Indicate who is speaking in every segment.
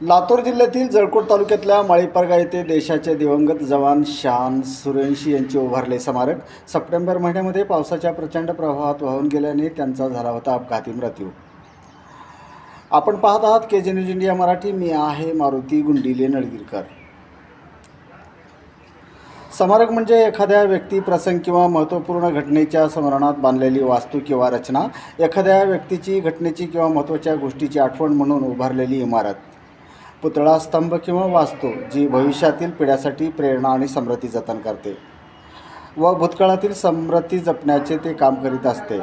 Speaker 1: लातूर जिल्ह्यातील जळकोट तालुक्यातल्या माळीपारगा येथे देशाचे दिवंगत जवान शान सुरेंशी यांचे उभारले स्मारक सप्टेंबर महिन्यामध्ये पावसाच्या प्रचंड प्रवाहात वाहून गेल्याने त्यांचा झाला होता अपघाती मृत्यू. आपण पाहत आहात के जे न्यूज इंडिया मराठी. मी आहे मारुती गुंडिले नळगीरकर. स्मारक म्हणजे एखाद्या व्यक्ती प्रसंग किंवा महत्त्वपूर्ण घटनेच्या स्मरणात बांधलेली वास्तू किंवा रचना एखाद्या व्यक्तीची घटनेची किंवा महत्त्वाच्या गोष्टीची आठवण म्हणून उभारलेली इमारत. पुतळा स्तंभ किंवा वास्तू जी भविष्यातील पिढ्यासाठी प्रेरणा आणि समृद्धी जतन करते व भूतकाळातील समृद्धी जपण्याचे ते काम करीत असते.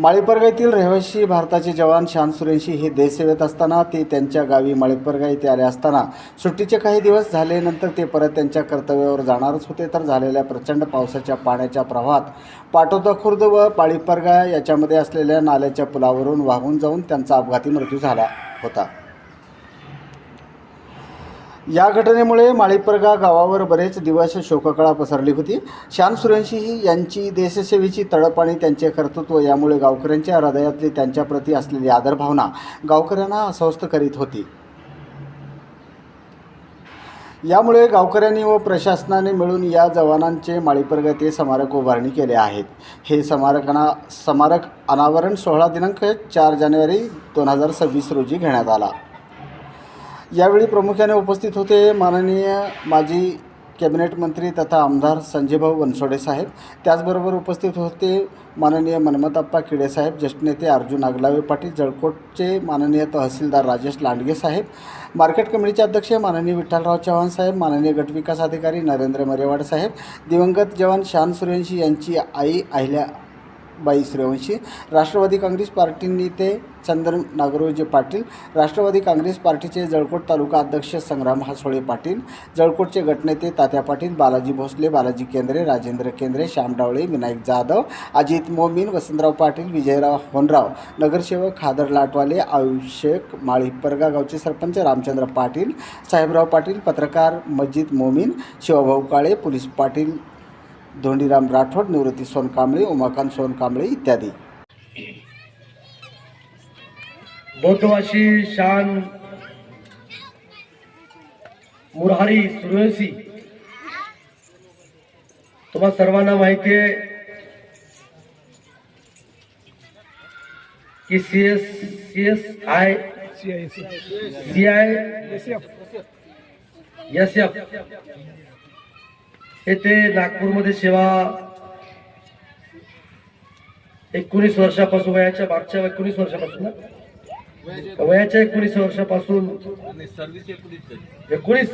Speaker 1: माळीपर्गा येथील रहिवासी भारताचे जवान शान सुरेंशी हे देशसेवेत असताना ते त्यांच्या गावी माळीपर्गा येथे आले असताना सुट्टीचे काही दिवस झाले नंतर ते परत त्यांच्या कर्तव्यावर जाणारच होते. तर झालेल्या प्रचंड पावसाच्या पाण्याच्या प्रवाहात पाटोदा खुर्द व माळीपर्गा याच्यामध्ये असलेल्या नाल्याच्या पुलावरून वाहून जाऊन त्यांचा अपघाती मृत्यू झाला होता. या घटनेमुळे माळीपरगा गावावर बरेच दिवस शोककळा पसरली होती. शान सुरेंशी यांची देशसेवेची तळप आणि त्यांचे कर्तृत्व यामुळे गावकऱ्यांच्या हृदयातली त्यांच्याप्रती असलेली आदरभावना गावकऱ्यांना अस्वस्थ करीत होती. यामुळे गावकऱ्यांनी व प्रशासनाने मिळून या जवानांचे माळीपर्गा ते स्मारक उभारणी केले आहेत. हे स्मारकांना स्मारक अनावरण सोळा दिनांक चार जानेवारी दोन हजार सव्वीस रोजी घेण्यात आला. यावेळी प्रामुख्याने उपस्थित होते माननीय माजी कॅबिनेट मंत्री तथा आमदार संजयभाऊ बनसोडे साहेब. त्याचबरोबर उपस्थित होते माननीय मनमतप्पा किडे साहेब ज्येष्ठ नेते अर्जुन आगलावे पाटील जळकोटचे माननीय तहसीलदार राजेश लांडगे साहेब. मार्केट कमिटीचे अध्यक्ष माननीय विठ्ठलराव चव्हाण साहेब माननीय गटविकास अधिकारी नरेंद्र मरेवाड साहेब दिवंगत जवान शान सूर्यवंशी यांची आई अहिल्या बाई श्रेवंशी. राष्ट्रवादी काँग्रेस पार्टी नेते चंद्रन नागरोजी पाटील. राष्ट्रवादी काँग्रेस पार्टीचे जळकोट तालुका अध्यक्ष संग्राम हासोळे पाटील. जळकोटचे गटनेते तात्या पाटील बालाजी भोसले बालाजी केंद्रे राजेंद्र केंद्रे श्याम डावळे विनायक जाधव अजित मोमीन वसंतराव पाटील विजयराव होनराव. नगरसेवक खादर लाटवाले आयुष माळी परगा गावचे सरपंच रामचंद्र पाटील साहेबराव पाटील पत्रकार मजिद मोमीन शिवभाऊ काळे पोलीस पाटील धोंडीराम राठोड निवृत्ती सोनकांबळे उमाकांत सोनकांबळे इत्यादी.
Speaker 2: बौद्धवाशी शान मुरारी सूर्यवंशी तुम्हा सर्वांना माहिती आहे की C S C S I C I S F येथे नागपूरमध्ये सेवा एकोणीस वर्षापासून वयाच्या मागच्या एकोणीस वर्षापासून ना? वयाच्या एकोणीस वर्षापासून. एकोणीस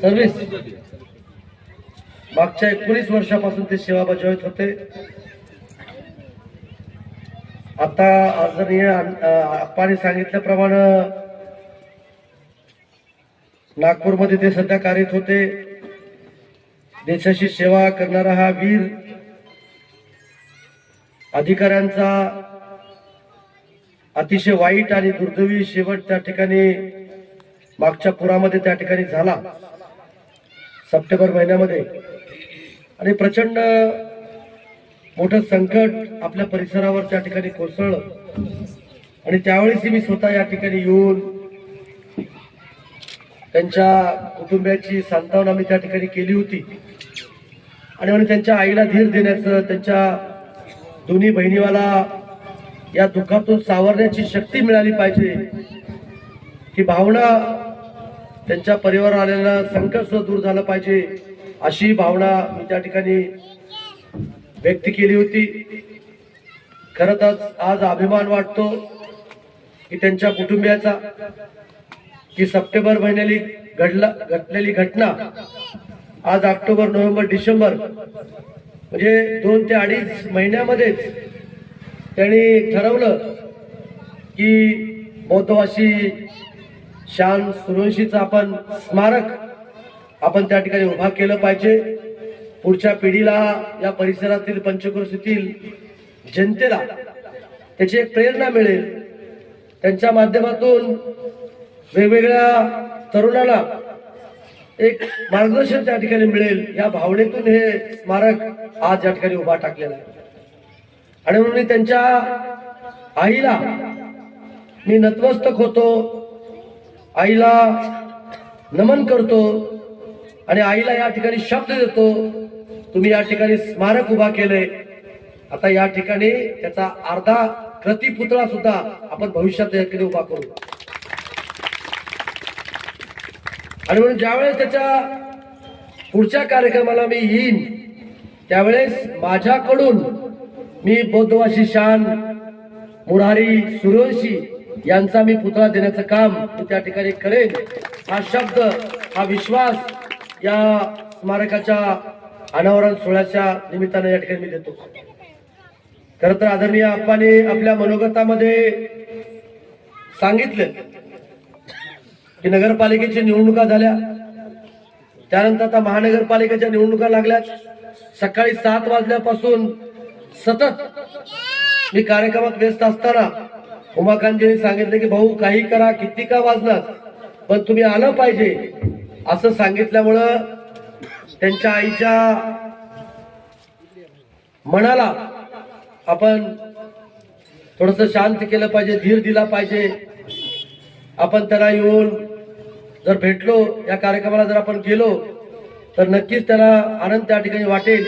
Speaker 2: सर्व्हिस मागच्या एकोणीस वर्षापासून ते सेवा बजावत होते. आता आदरणीय आप्पाने सांगितल्याप्रमाणे नागपूरमध्ये ते सध्या कार्यरत होते. देशाची सेवा करणारा हा वीर अधिकाऱ्यांचा अतिशय वाईट आणि दुर्दैवी शेवट त्या ठिकाणी मागच्या पुरामध्ये त्या ठिकाणी झाला. सप्टेंबर महिन्यामध्ये. आणि प्रचंड मोठं संकट आपल्या परिसरावर त्या ठिकाणी कोसळलं. आणि त्यावेळेस मी स्वतः या ठिकाणी येऊन त्यांच्या कुटुंबियाची सांत्वना मी त्या ठिकाणी केली होती. आणि म्हणून त्यांच्या आईला धीर देण्याचं त्यांच्या दोन्ही बहिणीवाला या दुःखातून सावरण्याची शक्ती मिळाली पाहिजे. ही भावना त्यांच्या परिवारावर आलेला संकट दूर झालं पाहिजे अशी भावना मी त्या ठिकाणी व्यक्त केली होती. खरंतच आज अभिमान वाटतो की त्यांच्या कुटुंबियाचा की सप्टेंबर महिन्याली घडला घडलेली घटना आज ऑक्टोबर नोव्हेंबर डिसेंबर म्हणजे दोन ते अडीच महिन्यामध्येच त्यांनी ठरवलं की बौद्धवासी शान सुरवंशीचं आपण स्मारक आपण त्या ठिकाणी उभा केलं पाहिजे. पुढच्या पिढीला या परिसरातील पंचक्रोशीतील जनतेला त्याची एक प्रेरणा मिळेल. त्यांच्या माध्यमातून वेगवेगळ्या तरुणाला एक मार्गदर्शन त्या ठिकाणी मिळेल. या भावनेतून हे स्मारक आज या ठिकाणी उभा टाकलेलं आहे. आणि म्हणून मी त्यांच्या आईला मी नतमस्तक होतो. आईला नमन करतो आणि आईला या ठिकाणी शब्द देतो तुम्ही या ठिकाणी स्मारक उभा केलंय. आता या ठिकाणी त्याचा अर्धा प्रतिपुतळा सुद्धा आपण भविष्यात या ठिकाणी उभा करू. आणि म्हणून ज्यावेळेस त्याच्या पुढच्या कार्यक्रमाला मी येईन त्यावेळेस माझ्याकडून मी बौद्धवाशी शान मुरारी सूर्यवंशी यांचा मी पुतळा देण्याचं काम मी त्या ठिकाणी करेन. हा शब्द हा विश्वास या स्मारकाच्या अनावरण सोहळ्याच्या निमित्तानं या ठिकाणी मी देतो. खर तर आदरणीय आप्पाने आपल्या मनोगतामध्ये सांगितलं की नगरपालिकेची निवडणुका झाल्या. त्यानंतर आता महानगरपालिकेच्या निवडणुका लागल्या सकाळी सात वाजल्यापासून सतत मी कार्यक्रमात व्यस्त असताना उमाकांतजींनी सांगितलं की भाऊ काही करा किती का वाजणार? पण तुम्ही आलं पाहिजे. असं सांगितल्यामुळं त्यांच्या आईच्या मनाला आपण थोडस शांत केलं पाहिजे धीर दिला पाहिजे. आपण त्यांना येऊन जर भेटलो या कार्यक्रमाला जर आपण गेलो तर नक्कीच त्याला आनंद त्या ठिकाणी वाटेल.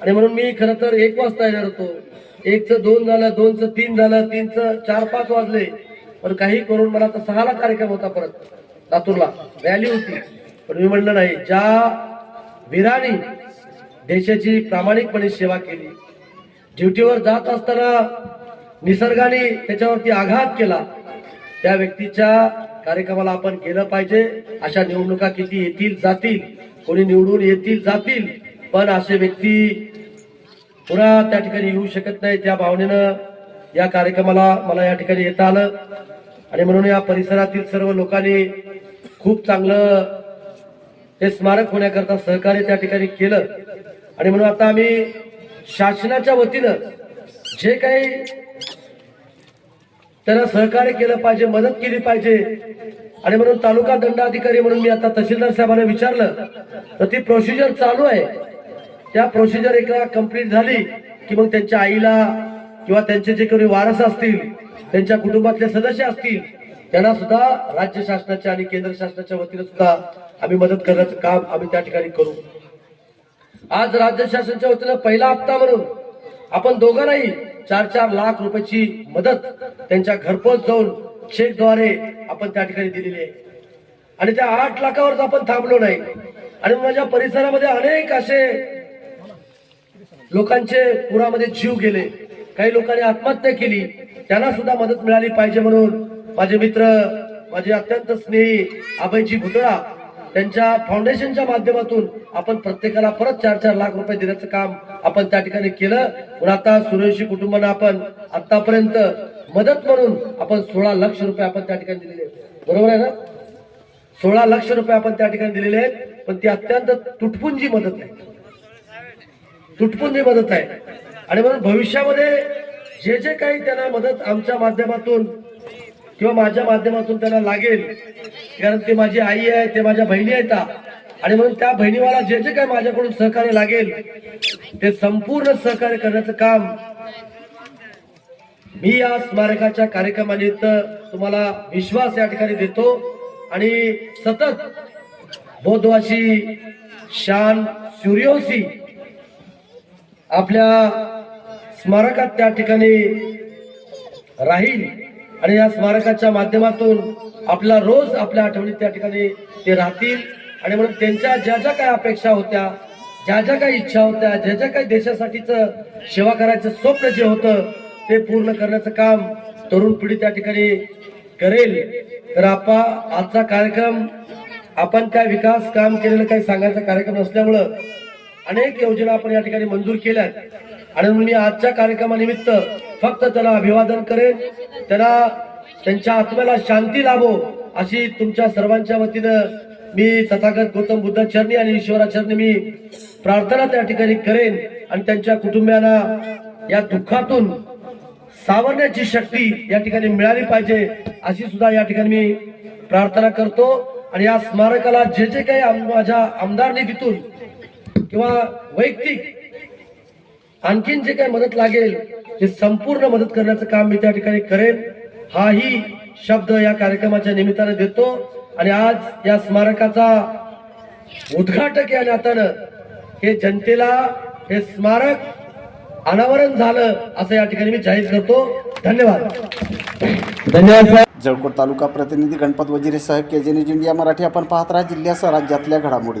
Speaker 2: आणि म्हणून मी खरं तर एक वाजता येणार होतो. एकचं दोन झालं दोनचं तीन झालं तीनचं चार पाच वाजले. पण काही करून मला तर सहाला कार्यक्रम होता परत लातूरला. व्हॅली होती. पण मी म्हणलं नाही ज्या वीरानी देशाची प्रामाणिकपणे सेवा केली ड्युटीवर जात असताना निसर्गाने त्याच्यावरती आघात केला त्या व्यक्तीच्या कार्यक्रमाला आपण केलं पाहिजे. अशा निवडणुका किती येतील जातील कोणी निवडून येतील जातील. पण असे व्यक्ती पुन्हा त्या ठिकाणी येऊ शकत नाही. त्या भावनेनं या कार्यक्रमाला मला या ठिकाणी येता आलं. आणि म्हणून या परिसरातील सर्व लोकांनी खूप चांगलं हे स्मारक होण्याकरता सहकार्य त्या ठिकाणी केलं. आणि म्हणून आता आम्ही शासनाच्या वतीनं जे काही त्यांना सहकार्य केलं पाहिजे मदत केली पाहिजे. आणि म्हणून तालुका दंडाधिकारी म्हणून मी आता तहसीलदार साहेबांना विचारलं तर ती प्रोसिजर चालू आहे. त्या प्रोसिजर एकदा कंप्लीट झाली की मग त्यांच्या आईला किंवा त्यांचे जे कोणी वारस असतील त्यांच्या कुटुंबातले सदस्य असतील त्यांना सुद्धा राज्य शासनाच्या आणि केंद्र शासनाच्या वतीने सुद्धा आम्ही मदत करण्याचं काम आम्ही त्या ठिकाणी करू. आज राज्य शासनाच्या वतीनं पहिला हप्ता म्हणून आपण दोघांनाही चार चार लाख रुपयाची मदत त्यांच्या घरपोच जाऊन चेकद्वारे आपण त्या ठिकाणी दिलेली आहे. आणि त्या आठ लाखावरच आपण थांबलो नाही. आणि माझ्या परिसरामध्ये अनेक असे लोकांचे पुरामध्ये जीव गेले. काही लोकांनी आत्महत्या केली. त्यांना सुद्धा मदत मिळाली पाहिजे म्हणून माझे मित्र माझे अत्यंत स्नेही अभयजी भुतळा त्यांच्या फाउंडेशनच्या माध्यमातून आपण प्रत्येकाला परत चार चार लाख रुपये देण्याचं काम आपण त्या ठिकाणी केलं. पण आता सुरेशी कुटुंबांना आपण आतापर्यंत मदत म्हणून आपण सोळा लक्ष रुपये आपण त्या ठिकाणी दिलेले आहेत. बरोबर आहे ना? सोळा लक्ष रुपये आपण त्या ठिकाणी दिलेले आहेत पण ती अत्यंत तुटपुंजी मदत आहे. तुटपुंजी मदत आहे. आणि म्हणून भविष्यामध्ये जे जे काही त्यांना मदत आमच्या माध्यमातून किंवा माझ्या माध्यमातून त्यांना लागेल. कारण ते माझी आई आहे ते माझ्या बहिणी आहेत आणि म्हणून त्या बहिणीवाला जे जे काय माझ्याकडून सहकार्य लागेल ते संपूर्ण सहकार्य करण्याचं काम मी या स्मारकाच्या कार्यक्रमानिमित्त तुम्हाला विश्वास या ठिकाणी देतो. आणि सतत बोधवाशी शान सूर्यवंशी आपल्या स्मारकात त्या ठिकाणी राहील. आणि या स्मारकाच्या माध्यमातून आपला रोज आपल्या आठवणीत त्या ठिकाणी ते राहतील. आणि म्हणून त्यांच्या ज्या ज्या काय अपेक्षा होत्या ज्या ज्या काही इच्छा होत्या ज्या ज्या काही देशासाठीच सेवा करायचं स्वप्न जे होतं ते पूर्ण करण्याचं काम तरुण पिढी त्या ठिकाणी करेल. तर आपा आजचा कार्यक्रम आपण काय विकास काम केलेलं काही सांगायचा कार्यक्रम नसल्यामुळं अनेक योजना आपण या ठिकाणी मंजूर केल्यात. आणि म्हणून मी आजच्या कार्यक्रमानिमित्त फक्त त्याला अभिवादन करेन. त्याला त्यांच्या आत्म्याला शांती लाभो अशी तुमच्या सर्वांच्या वतीनं मी तथागत गौतम बुद्ध चरणी आणि ईश्वराचरणी मी प्रार्थना त्या ठिकाणी करेन. आणि त्यांच्या कुटुंबियांना या दुःखातून सावरण्याची शक्ती या ठिकाणी मिळाली पाहिजे अशी सुद्धा या ठिकाणी मी प्रार्थना करतो. आणि या स्मारकाला जे जे काही आम- माझ्या आमदार निधीतून किंवा वैयक्तिक आणखीन जे काही मदत लागेल ते संपूर्ण मदत करण्याचं काम मी त्या ठिकाणी करेन. हाही शब्द या कार्यक्रमाच्या निमित्तानं देतो. आणि आज या स्मारकाचा उद्घाटक या नात्यानं हे जनतेला हे स्मारक अनावरण झालं असं या ठिकाणी मी जाहीर करतो. धन्यवाद.
Speaker 3: धन्यवाद साहेब.
Speaker 1: जळकोट तालुका प्रतिनिधी गणपत वजिरेसह के न्यूज इंडिया मराठी आपण पाहत राहा जिल्ह्यासह राज्यातल्या घडामोडी.